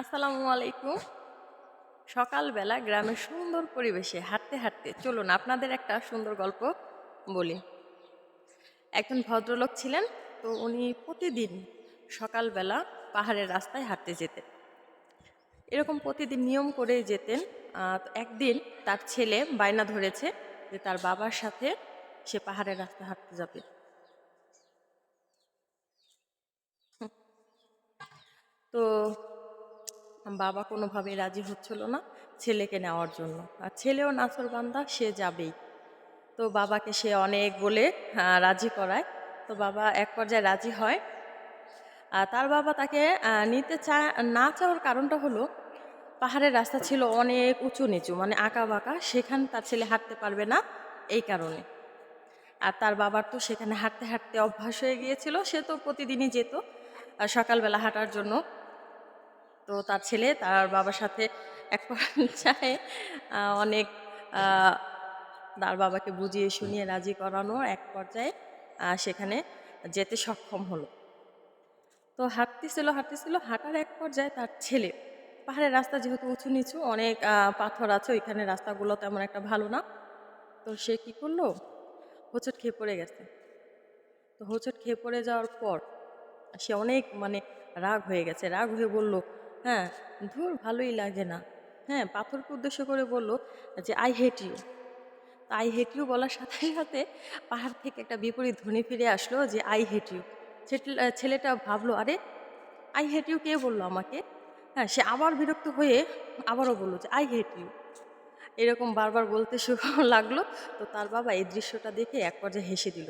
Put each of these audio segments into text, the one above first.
আসসালামু আলাইকুম। সকালবেলা গ্রামের সুন্দর পরিবেশে হাঁটতে হাঁটতে চলুন আপনাদের একটা সুন্দর গল্প বলি। একজন ভদ্রলোক ছিলেন, তো উনি প্রতিদিন সকালবেলা পাহাড়ের রাস্তায় হাঁটতে যেতেন। এরকম প্রতিদিন নিয়ম করে যেতেন। একদিন তার ছেলে বায়না ধরেছে যে তার বাবার সাথে সে পাহাড়ের রাস্তায় হাঁটতে যাবে। তো বাবা কোনোভাবে রাজি হচ্ছিল না ছেলেকে নেওয়ার জন্য। আর ছেলেও নাচর বান্দা, সে যাবেই। তো বাবাকে সে অনেক বলে রাজি করায়। তো বাবা এক পর্যায়ে রাজি হয়। আর তার বাবা তাকে নিতে চায়, না চাওয়ার কারণটা হলো, পাহাড়ের রাস্তা ছিল অনেক উঁচু নিচু মানে আঁকা বাঁকা, সেখানে তার ছেলে হাঁটতে পারবে না এই কারণে। আর তার বাবার তো সেখানে হাঁটতে হাঁটতে অভ্যাস হয়ে গিয়েছিল, সে তো প্রতিদিনই যেত সকালবেলা হাঁটার জন্য। তো তার ছেলে তার বাবার সাথে এক পর্যায়ে অনেক তার বাবাকে বুঝিয়ে শুনিয়ে রাজি করানোর এক পর্যায়ে সেখানে যেতে সক্ষম হলো। তো হাঁটতেছিল হাঁটতেছিল হাঁটার এক পর্যায়ে তার ছেলে পাহাড়ের রাস্তা যেহেতু উঁচু নিচু অনেক পাথর আছে ওইখানে রাস্তাগুলো তেমন একটা ভালো না। তো সে কি করল? হোঁচট খেয়ে পড়ে গেছে। তো হোঁচট খেয়ে পড়ে যাওয়ার পর সে অনেক মানে রাগ হয়ে গেছে রাগ হয়ে বলল হ্যাঁ ধুর ভালোই লাগে না। হ্যাঁ পাথরকে উদ্দেশ্য করে বলল যে I hate you I hate you বলার সাথে সাথে পাহাড় থেকে একটা বিপরীত ধ্বনি ফিরে আসলো যে আই হেট ইউ ছেলেটা ভাবলো, আরে আই হেট ইউ কে বলল আমাকে? হ্যাঁ সে আবার বিরক্ত হয়ে আবারও বলল যে আই হেট ইউ এরকম বারবার বলতে শুরু লাগল। তো তার বাবা এই দৃশ্যটা দেখে এক পর্যায়ে হেসে দিল।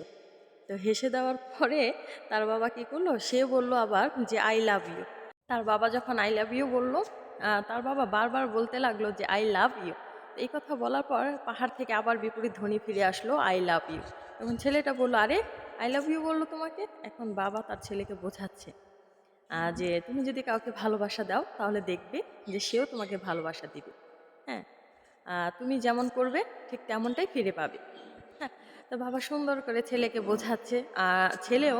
তো হেসে দেওয়ার পরে তার বাবা কি করল? সে বলল আবার যে আই লাভ ইউ তার বাবা যখন আই লাভ ইউ বলল তার বাবা বারবার বলতে লাগল যে আই লাভ ইউ এই কথা বলার পর পাহাড় থেকে আবার বিপরীত ধ্বনি ফিরে আসলো আই লাভ ইউ তখন ছেলেটা বলল, আরে আই লাভ ইউ বলল তোমাকে। এখন বাবা তার ছেলেকে বোঝাচ্ছে যে তুমি যদি কাউকে ভালোবাসা দাও, তাহলে দেখবে যে সেও তোমাকে ভালোবাসা দিবে। হ্যাঁ তুমি যেমন করবে, ঠিক তেমনটাই ফিরে পাবে। হ্যাঁ তো বাবা সুন্দর করে ছেলেকে বোঝাচ্ছে। আর ছেলেও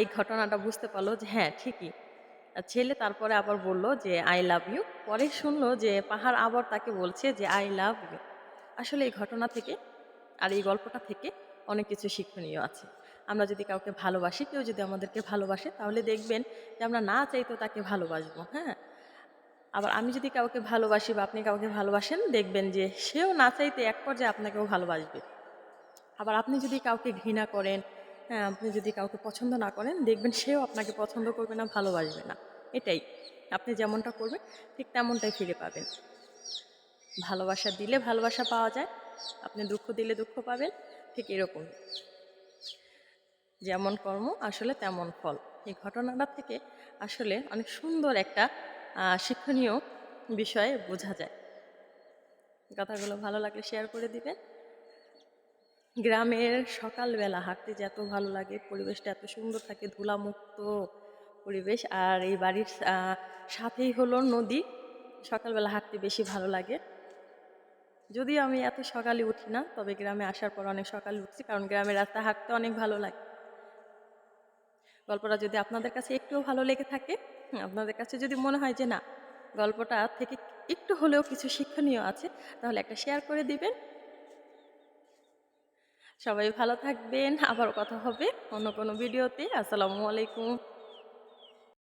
এই ঘটনাটা বুঝতে পারল যে হ্যাঁ ঠিকই। ছেলে তারপরে আবার বলল যে আই লাভ ইউ পরে শুনলো যে, পাহাড় আবার তাকে বলছে যে আই লাভ ইউ আসলে এই ঘটনা থেকে আর এই গল্পটা থেকে অনেক কিছু শিক্ষণীয় আছে। আমরা যদি কাউকে ভালোবাসি, কেউ যদি আমাদেরকে ভালোবাসে, তাহলে দেখবেন যে, আমরা না চাইতেও তাকে ভালোবাসবো হ্যাঁ? আবার আমি যদি কাউকে ভালোবাসি বা আপনি কাউকে ভালোবাসেন, দেখবেন যে, সেও না চাইতে এক পর্যায়ে আপনাকেও ভালোবাসবে। আবার আপনি যদি কাউকে ঘৃণা করেন আপনি যদি কাউকে পছন্দ না করেন, দেখবেন সেও আপনাকে পছন্দ করবে না, ভালোবাসবে না। এটাই। আপনি যেমনটা করবেন, ঠিক তেমনটাই ফিরে পাবেন। ভালোবাসা দিলে ভালোবাসা পাওয়া যায়, আপনি দুঃখ দিলে দুঃখ পাবেন, ঠিক এরকম। যেমন কর্ম, আসলে তেমন ফল। এই ঘটনাটা থেকে আসলে অনেক সুন্দর একটা শিক্ষণীয় বিষয়ে বোঝা যায়। কথাগুলো ভালো লাগলে শেয়ার করে দিবেন। গ্রামের সকালবেলা হাঁটতে যে এত ভালো লাগে, পরিবেশটা এত সুন্দর থাকে, ধুলামুক্ত পরিবেশ। আর এই বাড়ির সাথেই হলো নদী। সকালবেলা হাঁটতে বেশি ভালো লাগে। যদিও আমি এত সকালে উঠি না, তবে গ্রামে আসার পর অনেক সকালে উঠছি, কারণ গ্রামের রাস্তা হাঁটতে অনেক ভালো লাগে। গল্পটা যদি আপনাদের কাছে একটুও ভালো লেগে থাকে, আপনাদের কাছে যদি মনে হয় যে না, গল্পটা থেকে একটু হলেও কিছু শিক্ষণীয় আছে, তাহলে একটা শেয়ার করে দিবেন। সবাই ভালো থাকবেন আবার কথা হবে অন্য কোনো ভিডিওতে। আসসালামু আলাইকুম।